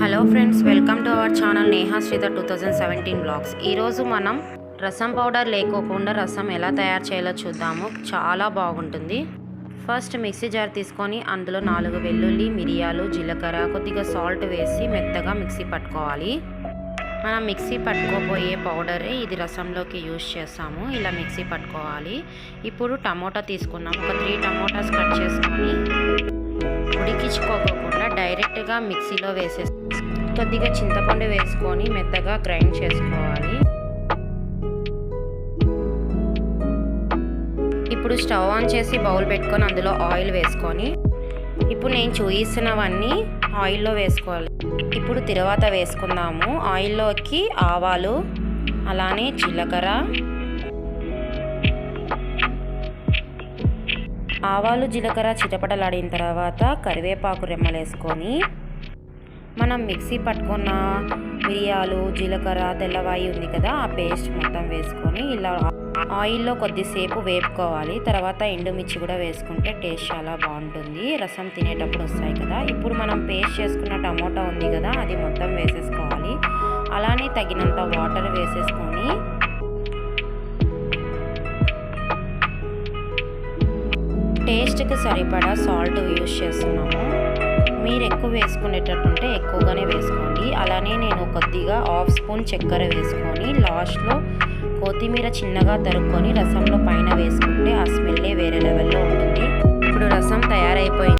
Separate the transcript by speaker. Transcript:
Speaker 1: Hello friends welcome to our channel Neha Sridhar two thousand seventeen blogs ఈరోజు మనం రసం powder లేకోకుండా రసం ఎలా తయారు చేయాలో చూద్దాము. చాలా బాగుంటుంది. ఫస్ట్ మిక్సీ జార్ తీసుకొని అందులో నాలుగు వెల్లుల్లి మిరియాలు జీలకర్ర కొద్దిగా సాల్ట్ వేసి మెత్తగా మిక్సీ పట్టుకోవాలి. మనం మిక్సీ పట్టుకోపోయే పౌడరే ఇది రసంలోకి యూజ్ చేస్తాము. ఇలా మిక్సీ పట్టుకోవాలి. ఇప్పుడు టమోటా తీసుకున్నాం ఒక త్రీ టమోటాస్ కట్ చేసి మెత్తగా మిక్సీలో వేసేసి కొద్దిగా చింతపండు వేసుకొని మెత్తగా గ్రైండ్ చేసుకోవాలి. ఇప్పుడు స్టవ్ ఆన్ చేసి బౌల్ పెట్టుకొని అందులో ఆయిల్ వేసుకొని ఇప్పుడు నేను చూపిస్తున్నవన్నీ ఆయిల్లో వేసుకోవాలి. ఇప్పుడు తర్వాత వేసుకుందాము. ఆయిల్లోకి ఆవాలు అలానే జీలకర్ర ఆవాలు జీలకర్ర చిటపటలాడిన తర్వాత కరివేపాకు రెమ్మలు వేసుకొని మనం మిక్సీ పట్టుకున్న మిరియాలు జీలకర్ర తెల్లవాయి ఉంది కదా ఆ పేస్ట్ మొత్తం వేసుకొని ఇలా ఆయిల్లో కొద్దిసేపు వేపుకోవాలి. తర్వాత ఎండుమిర్చి కూడా వేసుకుంటే టేస్ట్ చాలా బాగుంటుంది. రసం తినేటప్పుడు వస్తాయి కదా. ఇప్పుడు మనం పేస్ట్ చేసుకున్న టమోటా ఉంది కదా అది మొత్తం వేసేసుకోవాలి. అలానే తగినంత వాటర్ వేసేసుకొని టేస్ట్కి సరిపడా సాల్ట్ యూస్ చేస్తున్నాము. మీరు ఎక్కువ వేసుకునేటట్టుంటే ఎక్కువగానే వేసుకోండి. అలానే నేను కొద్దిగా హాఫ్ స్పూన్ చక్కెర వేసుకొని లాస్ట్లో కొత్తిమీర చిన్నగా తరుక్కొని రసంలో పైన వేసుకుంటే ఆ స్మెల్లే వేరే